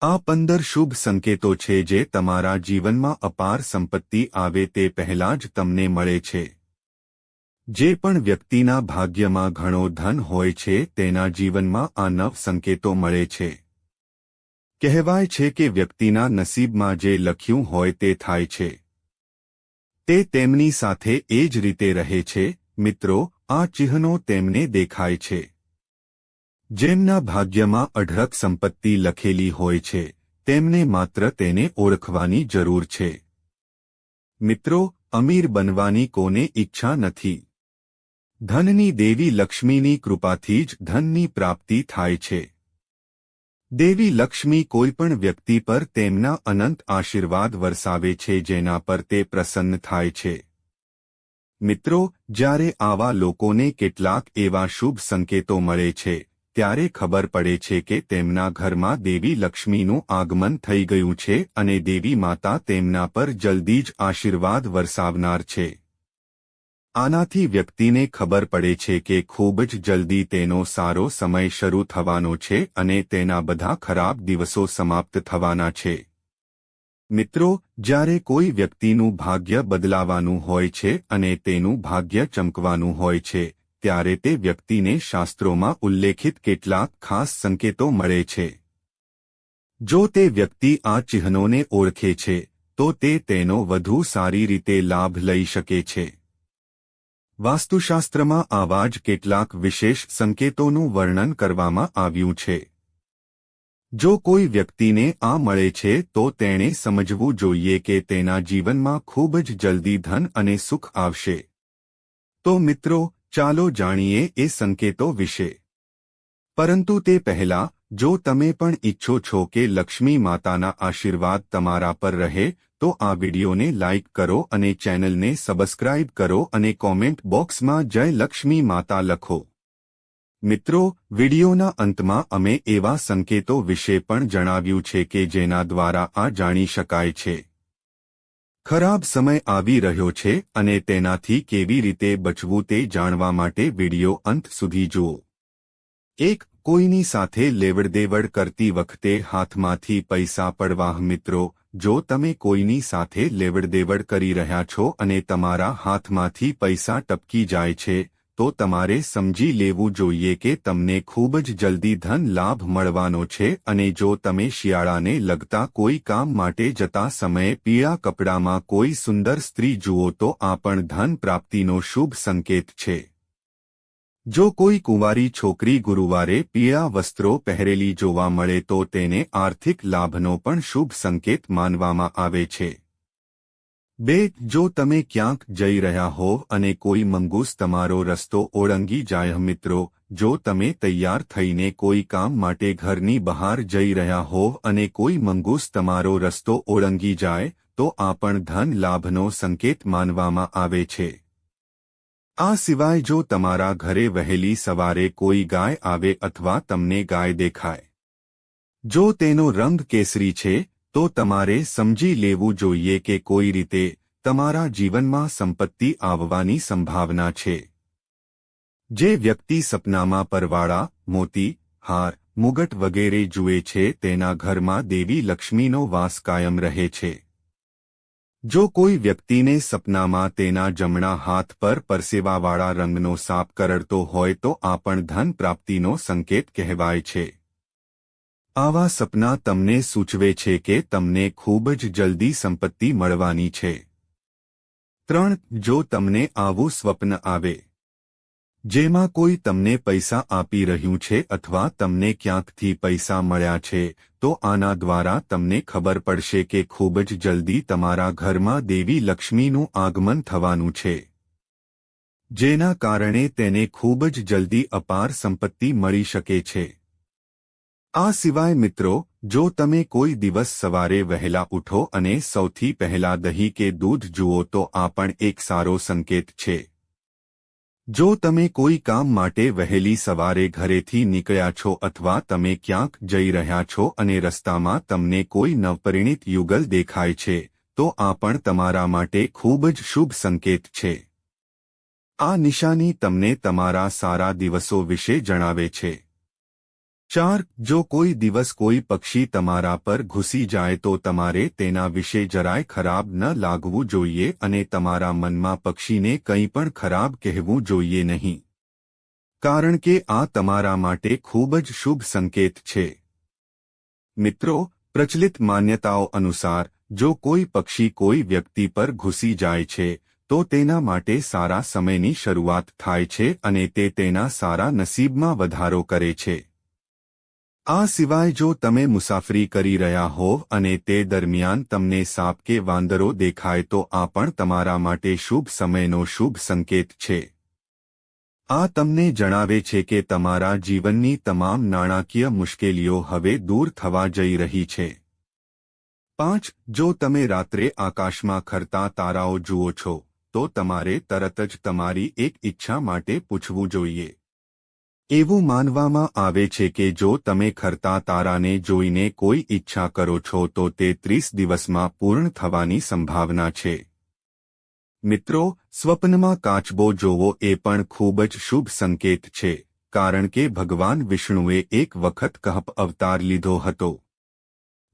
આ પંદર શુભ સંકેતો છે જે તમારા જીવનમાં અપાર સંપત્તિ આવે તે પહેલાં જ તમને મળે છે. જે પણ વ્યક્તિના ભાગ્યમાં ઘણો ધન હોય છે તેના જીવનમાં આ નવ સંકેતો મળે છે. કહેવાય છે કે વ્યક્તિના નસીબમાં જે લખ્યું હોય તે થાય છે. તે તેમની સાથે એ જ રીતે રહે છે. મિત્રો, આ ચિહ્નો તેમને દેખાય છે. જેમના ભાગ્યમાં અઢળક સંપત્તિ લખેલી હોય છે, તેમને માત્ર તેને ઓળખવાની જરૂર છે. મિત્રો, અમીર બનવાની કોને ઈચ્છા નથી? ધનની દેવી લક્ષ્મીની કૃપાથી જ ધનની પ્રાપ્તિ થાય છે. દેવી લક્ષ્મી કોઈપણ વ્યક્તિ પર તેમના અનંત આશીર્વાદ વરસાવે છે જેના પર તે પ્રસન્ન થાય છે. મિત્રો, જ્યારે આવા લોકોને કેટલાક એવા શુભ સંકેતો મળે છે ત્યારે ખબર પડે છે કે તેમના ઘરમાં દેવી લક્ષ્મીનું આગમન થઈ ગયું છે અને દેવી માતા તેમના પર જલ્દી જ આશીર્વાદ વરસાવનાર છે. આનાથી વ્યક્તિને ખબર પડે છે કે ખૂબ જ જલ્દી તેનો સારો સમય શરૂ થવાનો છે અને તેના બધા ખરાબ દિવસો સમાપ્ત થવાના છે. મિત્રો, જ્યારે કોઈ વ્યક્તિનું ભાગ્ય બદલાવાનું હોય છે અને તેનું ભાગ્ય ચમકવાનું હોય છે ત્યારે તે વ્યક્તિને શાસ્ત્રોમાં ઉલ્લેખિત કેટલાક ખાસ સંકેતો મળે છે. જો તે વ્યક્તિ આ ચિહ્નોને ઓળખે છે, તો તે તેનો વધુ સારી રીતે લાભ લઈ શકે છે. વાસ્તુશાસ્ત્રમાં આવા જ કેટલાક વિશેષ સંકેતોનું વર્ણન કરવામાં આવ્યું છે. જો કોઈ વ્યક્તિને આ મળે છે, તો તેણે સમજવું જોઈએ કે તેના જીવનમાં ખૂબ જ જલ્દી ધન અને સુખ આવશે. તો મિત્રો ચાલો જાણીએ એ સંકેતો વિશે. પરંતુ તે પહેલા, જો તમે પણ ઈચ્છો છો કે લક્ષ્મી માતાના આશીર્વાદ તમારા પર રહે, તો આ વિડિયોને લાઇક કરો અને ચેનલને સબસ્ક્રાઇબ કરો અને કોમેન્ટ બોક્સમાં જય લક્ષ્મી માતા લખો. મિત્રો, વિડિયોના અંતમાં અમે એવા સંકેતો વિશે પણ જણાવ્યું છે કે જેના દ્વારા આ જાણી શકાય છે. ખરાબ સમય આવી રહ્યો છે અને તેનાથી કેવી રીતે બચવું તે જાણવા માટે વિડિયો અંત સુધી જુઓ. એક, કોઈની સાથે લેવડદેવડ કરતી વખતે હાથમાંથી પૈસા પડવા, મિત્રો, જો તમે કોઈની સાથે લેવડદેવડ કરી રહ્યા છો અને તમારા હાથમાંથી પૈસા ટપકી જાય છે તો તમારે સમજી લેવું જોઈએ કે તમને ખૂબ જ જલ્દી ધન લાભ મળવાનો છે અને જો તમે શિયાળાને લગતા કોઈ કામ માટે જતા સમયે પીળા કપડામાં કોઈ સુંદર સ્ત્રી જુઓ તો આ પણ ધન પ્રાપ્તિનો શુભ સંકેત છે. જો કોઈ કુંવારી છોકરી ગુરુવારે પીળા વસ્ત્રો પહેરેલી જોવા મળે તો તેને આર્થિક લાભનો પણ શુભ સંકેત માનવામાં આવે છે. બે, જો તમે ક્યાંક જઈ રહ્યા હો અને કોઈ મંગૂસ તમારો રસ્તો ઓળંગી જાય મિત્રો, જો તમે તૈયાર થઈને કોઈ કામ માટે ઘરની બહાર જઈ રહ્યા હો અને કોઈ મંગૂસ તમારો રસ્તો ઓળંગી જાય, તો આ પણ ધન લાભનો સંકેત માનવામાં આવે છે. આ સિવાય જો તમારા ઘરે વહેલી સવારે કોઈ ગાય આવે અથવા તમને ગાય દેખાય. જો તેનો રંગ કેસરી છે તો તમારે સમજી લેવું જોઈએ કે કોઈ રીતે તમારા જીવનમાં સંપત્તિ આવવાની સંભાવના છે. જે વ્યક્તિ સપનામાં પરવાળા, મોતી, હાર, મુગટ વગેરે જુએ છે તેના ઘરમાં દેવી લક્ષ્મીનો વાસ કાયમ રહે છે. જો કોઈ વ્યક્તિને સપનામાં તેના જમણા હાથ પર પરસેવાવાળા રંગનો સાપ કરડતો હોય તો આ પણ ધન પ્રાપ્તિનો સંકેત કહેવાય છે. આવા સપના તમને સૂચવે છે કે તમને ખૂબ જ જલ્દી સંપત્તિ મળવાની છે. ત્રણ, જો તમને આવું સ્વપ્ન આવે, જેમાં કોઈ તમને પૈસા આપી રહ્યું છે અથવા તમને ક્યાંકથી પૈસા મળ્યા છે, તો આના દ્વારા તમને ખબર પડશે કે ખૂબ જ જલ્દી તમારા ઘરમાં દેવી લક્ષ્મીનું આગમન થવાનું છે. જેના કારણે તેને ખૂબ જ જલ્દી અપાર સંપત્તિ મળી શકે છે. આ સિવાય મિત્રો, જો તમે કોઈ દિવસ સવારે વહેલા ઉઠો અને સૌથી પહેલા દહીં કે દૂધ જુઓ તો આ પણ એક સારો સંકેત છે. જો તમે કોઈ કામ માટે વહેલી સવારે ઘરેથી નીકળ્યા છો અથવા તમે ક્યાંક જઈ રહ્યા છો અને રસ્તામાં તમને કોઈ નવપરિણિત યુગલ દેખાય છે, તો આ પણ તમારા માટે ખૂબ જ શુભ સંકેત છે. આ નિશાની તમને તમારા સારા દિવસો વિશે જણાવે છે. ચાર, જો કોઈ દિવસ કોઈ પક્ષી તમારા પર ઘૂસી જાય તો તમારે તેના વિશે જરાય ખરાબ ન લાગવું જોઈએ અને તમારા મનમાં પક્ષીને કંઈ પણ ખરાબ કહેવું જોઈએ નહીં. કારણ કે આ તમારા માટે ખૂબ જ શુભ સંકેત છે. મિત્રો, પ્રચલિત માન્યતાઓ અનુસાર, જો કોઈ પક્ષી કોઈ વ્યક્તિ પર ઘૂસી જાય છે, તો તેના માટે સારા સમયની શરૂઆત થાય છે અને તે તેના સારા નસીબમાં વધારો કરે છે. આ સિવાય જો તમે મુસાફરી કરી રહ્યા હોવ અને તે દરમિયાન તમને સાપ કે વાંદરો દેખાય તો આ પણ તમારા માટે શુભ સમયનો શુભ સંકેત છે. આ તમને જણાવે છે કે તમારા જીવનની તમામ નાણાકીય મુશ્કેલીઓ હવે દૂર થવા જઈ રહી છે. પાંચ, જો તમે રાત્રે આકાશમાં ખરતા તારાઓ જુઓ છો, તો તમારે તરત જ તમારી એક ઈચ્છા માટે પૂછવું જોઈએ. એવું માનવામાં આવે છે કે જો તમે ખરતા તારાને જોઈને કોઈ ઈચ્છા કરો છો તો તે ત્રીસ દિવસમાં પૂર્ણ થવાની સંભાવના છે. મિત્રો, સ્વપ્નમાં કાચબો જોવો એ પણ ખૂબ જ શુભ સંકેત છે, કારણ કે ભગવાન વિષ્ણુએ એક વખત કહપ અવતાર લીધો હતો.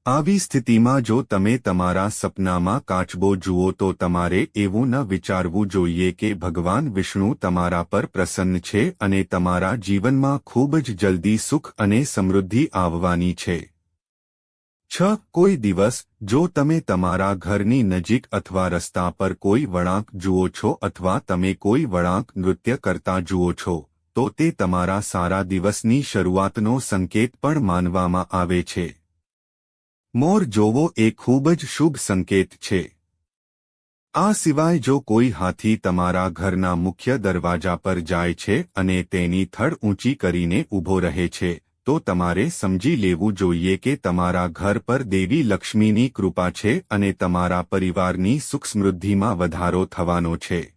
આવી સ્થિતિમાં જો તમે તમારા સપનામાં કાચબો જુઓ તો તમારે એવું ન વિચારવું જોઈએ કે ભગવાન વિષ્ણુ તમારા પર પ્રસન્ન છે અને તમારા જીવનમાં ખૂબ જ જલ્દી સુખ અને સમૃદ્ધિ આવવાની છે. છ, કોઈ દિવસ, જો તમે તમારા ઘરની નજીક અથવા રસ્તા પર કોઈ વળાંક જુઓ છો અથવા તમે કોઈ વળાંક નૃત્ય કરતા જુઓ છો, તો તે તમારા સારા દિવસની શરૂઆતનો સંકેત પણ માનવામાં આવે છે. મોર જોવો એ ખૂબ જ શુભ સંકેત છે. આ સિવાય જો કોઈ હાથી તમારા ઘરના મુખ્ય દરવાજા પર જાય છે અને તેની થડ ઊંચી કરીને ઊભો રહે છે, તો તમારે સમજી લેવું જોઈએ કે તમારા ઘર પર દેવી લક્ષ્મીની કૃપા છે અને તમારા પરિવારની સુખ સમૃદ્ધિમાં વધારો થવાનો છે.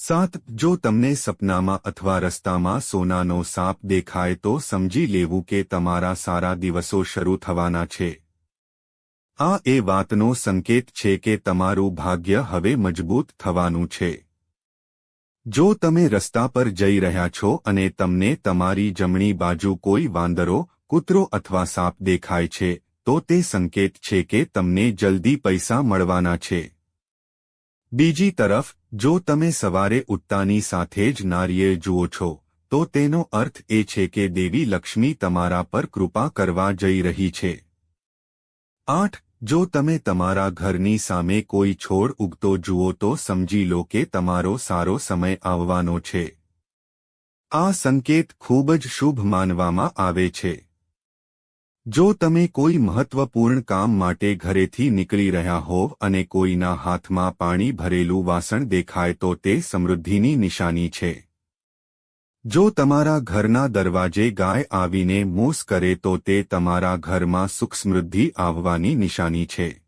સાત, જો તમને સપનામાં અથવા રસ્તામાં સોનાનો સાપ દેખાય તો સમજી લેવું કે તમારા સારા દિવસો શરૂ થવાના છે. આ એ વાતનો સંકેત છે કે તમારું ભાગ્ય હવે મજબૂત થવાનું છે. જો તમે રસ્તા પર જઈ રહ્યા છો અને તમને તમારી જમણી બાજુ કોઈ વાંદરો, કૂતરો અથવા સાપ દેખાય છે, તો તે સંકેત છે કે તમને જલ્દી પૈસા મળવાના છે. બીજી તરફ જો તમે સવારે ઉત્તાની સાથે જ નારિયેળ જુઓ છો, તો તેનો અર્થ એ છે કે દેવી લક્ષ્મી તમારા પર કૃપા કરવા જઈ રહી છે. આઠ, જો તમે તમારા ઘરની સામે કોઈ છોડ ઉગતો જુઓ તો સમજી લો કે તમારો સારો સમય આવવાનો છે. આ સંકેત ખૂબ જ શુભ માનવામાં આવે છે. જો તમે કોઈ મહત્વપૂર્ણ કામ માટે ઘરેથી નીકળી રહ્યા હોવ અને કોઈના હાથમાં પાણી ભરેલું વાસણ દેખાય તો તે સમૃદ્ધિની નિશાની છે. જો તમારા ઘરના દરવાજે ગાય આવીને મોસ કરે તો તે તમારા ઘરમાં સુખ સમૃદ્ધિ આવવાની નિશાની છે.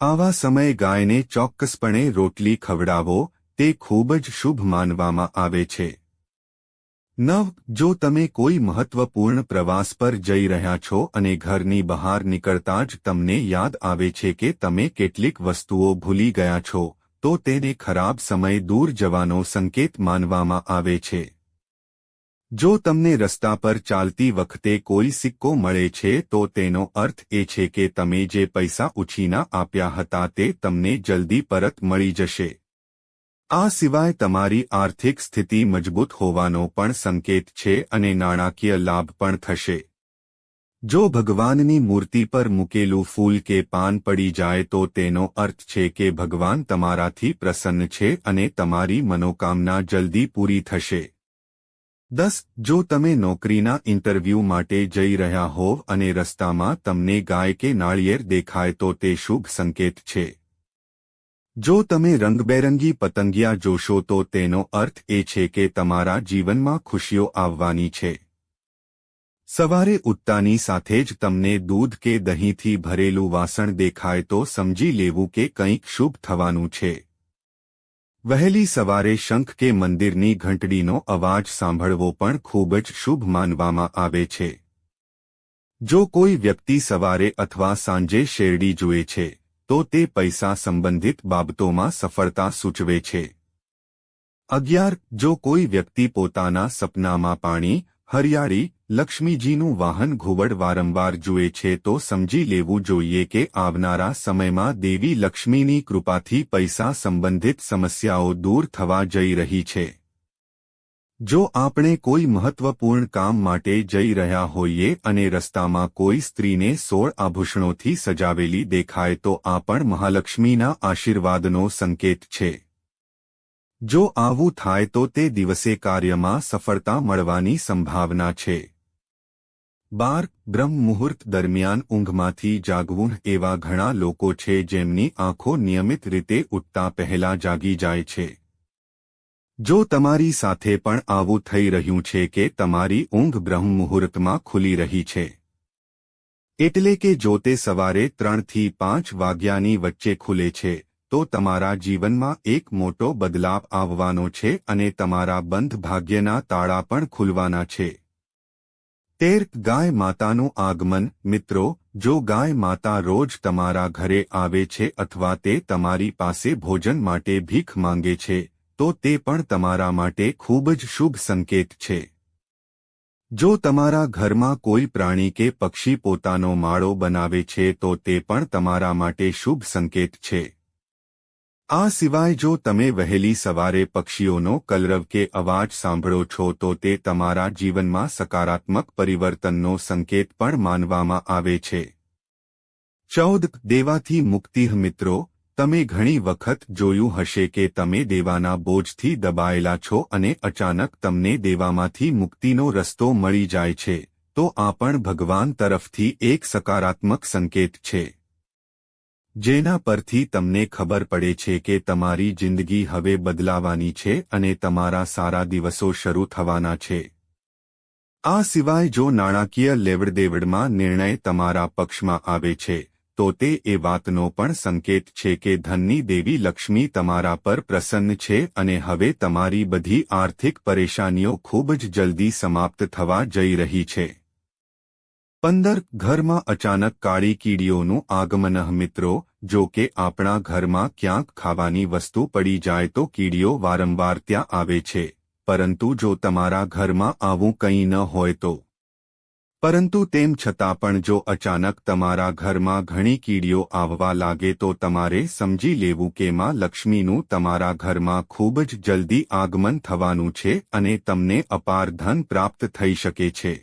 આવા સમયે ગાયને ચોક્કસપણે રોટલી ખવડાવો, તે ખૂબ જ શુભ માનવામાં આવે છે. નવ જો તમે કોઈ મહત્વપૂર્ણ પ્રવાસ પર જઈ રહ્યા છો અને ઘરની બહાર નીકળતા જ તમને યાદ આવે છે કે તમે કેટલીક વસ્તુઓ ભૂલી ગયા છો, તો તેને ખરાબ સમય દૂર જવાનો સંકેત માનવામાં આવે છે. જો તમને રસ્તા પર ચાલતી વખતે કોઈ સિક્કો મળે છે, તો તેનો અર્થ એ છે કે તમે જે પૈસા ઉછીના આપ્યા હતા તે તમને જલ્દી પરત મળી જશે. આ સિવાય તમારી આર્થિક સ્થિતિ મજબૂત હોવાનો પણ સંકેત છે અને નાણાકીય લાભ પણ થશે. જો ભગવાનની મૂર્તિ પર મૂકેલું ફૂલ કે પાન પડી જાય તો તેનો અર્થ છે કે ભગવાન તમારાથી પ્રસન્ન છે અને તમારી મનોકામના જલ્દી પૂરી થશે. દસ, જો તમે નોકરીના ઇન્ટરવ્યૂ માટે જઈ રહ્યા હોવ અને રસ્તામાં તમને ગાય કે નાળિયેર દેખાય તો તે શુભ સંકેત છે. જો તમે રંગબેરંગી પતંગિયા જોશો તો તેનો અર્થ એ છે કે તમારા જીવનમાં ખુશીઓ આવવાની છે. સવારે ઉત્તાની સાથે જ તમને દૂધ કે દહીંથી ભરેલું વાસણ દેખાય તો સમજી લેવું કે કંઈક શુભ થવાનું છે. વહેલી સવારે શંખ કે મંદિરની ઘંટડીનો અવાજ સાંભળવો પણ ખૂબ જ શુભ માનવામાં આવે છે. જો કોઈ વ્યક્તિ સવારે અથવા સાંજે શેરડી જુએ છે તો તે પૈસા સંબંધિત બાબતોમાં સફળતા સૂચવે છે. અગિયાર, જો કોઈ વ્યક્તિ પોતાના સપનામાં પાણી, હરિયાળી, લક્ષ્મીજીનું વાહન ઘુવડ વારંવાર જુએ છે તો સમજી લેવું જોઈએ કે આવનારા સમયમાં દેવી લક્ષ્મીની કૃપાથી પૈસા સંબંધિત સમસ્યાઓ દૂર થવા જઈ રહી છે. જો આપણે કોઈ મહત્વપૂર્ણ કામ માટે જઈ રહ્યા હોઈએ અને રસ્તામાં કોઈ સ્ત્રીને સોળ આભૂષણોથી સજાવેલી દેખાય તો આ પણ મહાલક્ષ્મીના આશીર્વાદનો સંકેત છે. જો આવું થાય તો તે દિવસે કાર્યમાં સફળતા મળવાની સંભાવના છે. બાર, બ્રહ્મ મુહૂર્ત દરમિયાન ઊંઘમાંથી જાગવું એવા ઘણા લોકો છે જેમની આંખો નિયમિત રીતે ઉઠતા પહેલા જાગી જાય છે. જો તમારી સાથે પણ આવું થઈ રહ્યું છે કે તમારી ઊંઘ બ્રહ્મ મુહૂર્તમાં ખુલી રહી છે. એટલે કે જો તે સવારે ત્રણથી પાંચ વાગ્યાની વચ્ચે ખુલે છે, તો તમારા જીવનમાં એક મોટો બદલાવ આવવાનો છે અને તમારા બંધ ભાગ્યના તાળા પણ ખુલવાના છે. તેર ગાય માતાનું આગમન, મિત્રો, જો ગાય માતા રોજ તમારા ઘરે આવે છે અથવા તે તમારી પાસે ભોજન માટે ભીખ માંગે છે તો તે પણ તમારા માટે ખૂબ જ શુભ સંકેત છે. જો તમારા ઘરમાં કોઈ પ્રાણી કે પક્ષી પોતાનો માળો બનાવે છે, તો તે પણ તમારા માટે શુભ સંકેત છે. આ સિવાય જો તમે વહેલી સવારે પક્ષીઓનો કલરવ કે અવાજ સાંભળો છો, તો તે તમારા જીવનમાં સકારાત્મક પરિવર્તનનો સંકેત પણ માનવામાં આવે છે. ચૌદ દેવાથી મુક્તિ મિત્રો તમે ઘણી વખત જોયું હશે કે તમે દેવાના બોજથી દબાયેલા છો અને અચાનક તમને દેવામાંથી મુક્તિનો રસ્તો મળી જાય છે, તો આ પણ ભગવાન તરફથી એક સકારાત્મક સંકેત છે. જેના પરથી તમને ખબર પડે છે કે તમારી જિંદગી હવે બદલાવાની છે અને તમારા સારા દિવસો શરૂ થવાના છે. આ સિવાય જો નાણાકીય લેવડદેવડમાં નિર્ણય તમારા પક્ષમાં આવે છે તો તે એ વાતનો પણ સંકેત છે કે ધનની દેવી લક્ષ્મી તમારા પર પ્રસન્ન છે અને હવે તમારી બધી આર્થિક પરેશાનીઓ ખૂબ જ જલ્દી સમાપ્ત થવા જઈ રહી છે. પંદર, ઘરમાં અચાનક કાળી કીડીઓનું આગમન, મિત્રો, જો કે આપણા ઘરમાં ક્યાંક ખાવાની વસ્તુ પડી જાય તો કીડીઓ વારંવાર ત્યાં આવે છે, પરંતુ જો તમારા ઘરમાં આવું કંઈ ન હોય તો પરંતુ તેમ છતાં પણ જો અચાનક તમારા ઘરમાં ઘણી કીડીઓ આવવા લાગે તો તમારે સમજી લેવું કે માં લક્ષ્મીનું તમારા ઘરમાં ખૂબ જ જલ્દી આગમન થવાનું છે અને તમને અપાર ધન પ્રાપ્ત થઈ શકે છે.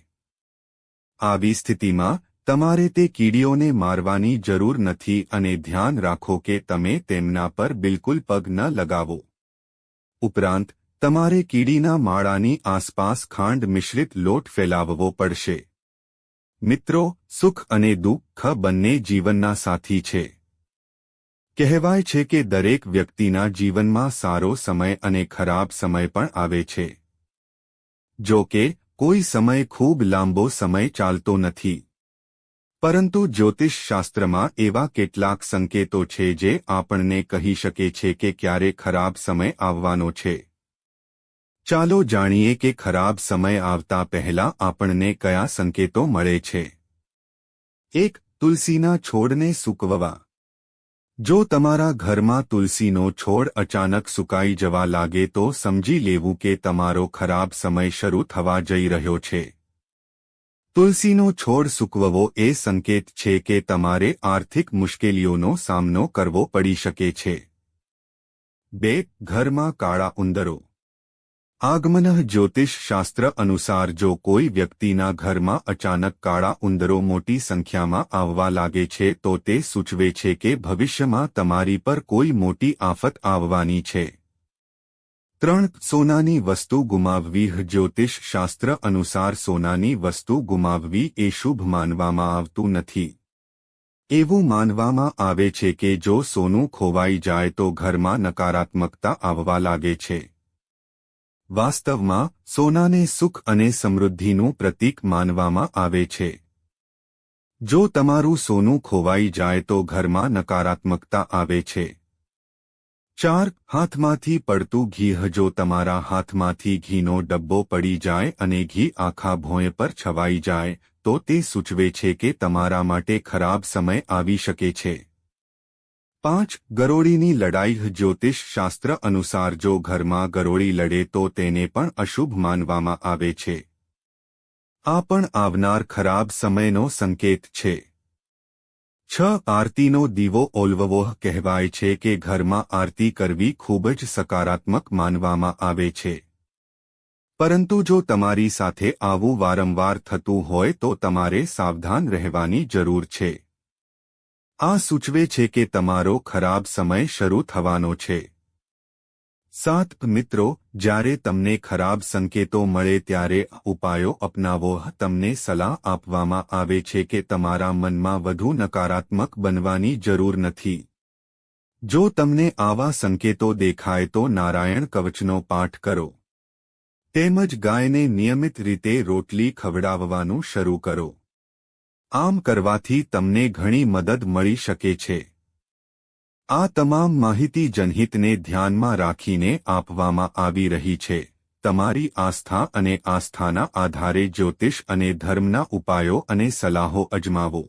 આવી સ્થિતિમાં, તમારે તે કીડીઓને મારવાની જરૂર નથી અને ધ્યાન રાખો કે તમે તેમના પર બિલકુલ પગ ન લગાવો. ઉપરાંત, તમારે કીડીના માળાની આસપાસ ખાંડ મિશ્રિત લોટ ફેલાવવો પડશે. મિત્રો, સુખ અને દુઃખ બંને જીવનના સાથી છે. કહેવાય છે કે દરેક વ્યક્તિના જીવનમાં સારો સમય અને ખરાબ સમય પણ આવે છે. જો કે, કોઈ સમય ખૂબ લાંબો સમય ચાલતો નથી. પરંતુ જ્યોતિષશાસ્ત્રમાં એવા કેટલાક સંકેતો છે જે આપણને કહી શકે છે કે ક્યારે ખરાબ સમય આવવાનો છે. ચાલો જાણીએ કે ખરાબ સમય આવતા પહેલા આપણને કયા સંકેતો મળે છે. એક, તુલસીના છોડને સૂકવવા. જો તમારા ઘરમાં તુલસીનો છોડ અચાનક સુકાઈ જવા લાગે તો સમજી લેવું કે તમારો ખરાબ સમય શરૂ થવા જઈ રહ્યો છે. તુલસીનો છોડ સૂકવવો એ સંકેત છે કે તમારે આર્થિક મુશ્કેલીઓનો સામનો કરવો પડી શકે છે. બે, ઘરમાં કાળા ઉંદરો. આગમન જ્યોતિષ શાસ્ત્ર અનુસાર જો કોઈ વ્યક્તિના ઘરમાં અચાનક કાળા ઉંદરો મોટી સંખ્યામાં આવવા લાગે છે તો તે સૂચવે છે કે ભવિષ્યમાં તમારી પર કોઈ મોટી આફત આવવાની છે. ત્રણ, સોનાની વસ્તુ ગુમાવવી. જ્યોતિષ શાસ્ત્ર અનુસાર સોનાની વસ્તુ ગુમાવવી એ શુભ માનવામાં આવતું નથી. એવું માનવામાં આવે છે કે જો સોનું ખોવાઈ જાય તો ઘરમાં નકારાત્મકતા આવવા લાગે છે. વાસ્તવમાં, સોનાને સુખ અને સમૃદ્ધિનું પ્રતીક માનવામાં આવે છે. જો તમારું સોનું ખોવાઈ જાય તો ઘરમાં નકારાત્મકતા આવે છે. ચાર, હાથમાંથી પડતું ઘી જો તમારા હાથમાંથી ઘીનો ડબ્બો પડી જાય અને ઘી આખા ભોંય પર છવાઈ જાય, તો તે સૂચવે છે કે તમારા માટે ખરાબ સમય આવી શકે છે. પાંચ ગરોળીની લડાઈ જ્યોતિષ શાસ્ત્ર અનુસાર જો ઘરમાં ગરોળી લડે તો તેને પણ અશુભ માનવામાં આવે છે. આ પણ આવનાર ખરાબ સમયનો સંકેત છે. છ આરતીનો દીવો ઓલવવો કહેવાય છે કે ઘરમાં આરતી કરવી ખૂબ જ સકારાત્મક માનવામાં આવે છે. પરંતુ જો તમારી સાથે આવું વારંવાર થતું હોય તો તમારે સાવધાન રહેવાની જરૂર છે. આ સૂચવે છે કે તમારો ખરાબ સમય શરૂ થવાનો છે. સાત મિત્રો, જ્યારે તમને ખરાબ સંકેતો મળે ત્યારે ઉપાયો અપનાવો. તમને સલાહ આપવામાં આવે છે કે તમારા મનમાં વધુ નકારાત્મક બનવાની જરૂર નથી. જો તમને આવા સંકેતો દેખાય તો નારાયણ કવચનો પાઠ કરો. તેમજ ગાયને નિયમિત રીતે રોટલી ખવડાવવાનું શરૂ કરો. આમ કરવાથી તમને ઘણી મદદ મળી શકે છે. આ તમામ માહિતી જનહિતને ધ્યાનમાં રાખીને આપવામાં આવી રહી છે. તમારી આસ્થા અને આસ્થાના આધારે જ્યોતિષ અને ધર્મના ઉપાયો અને સલાહો અજમાવો.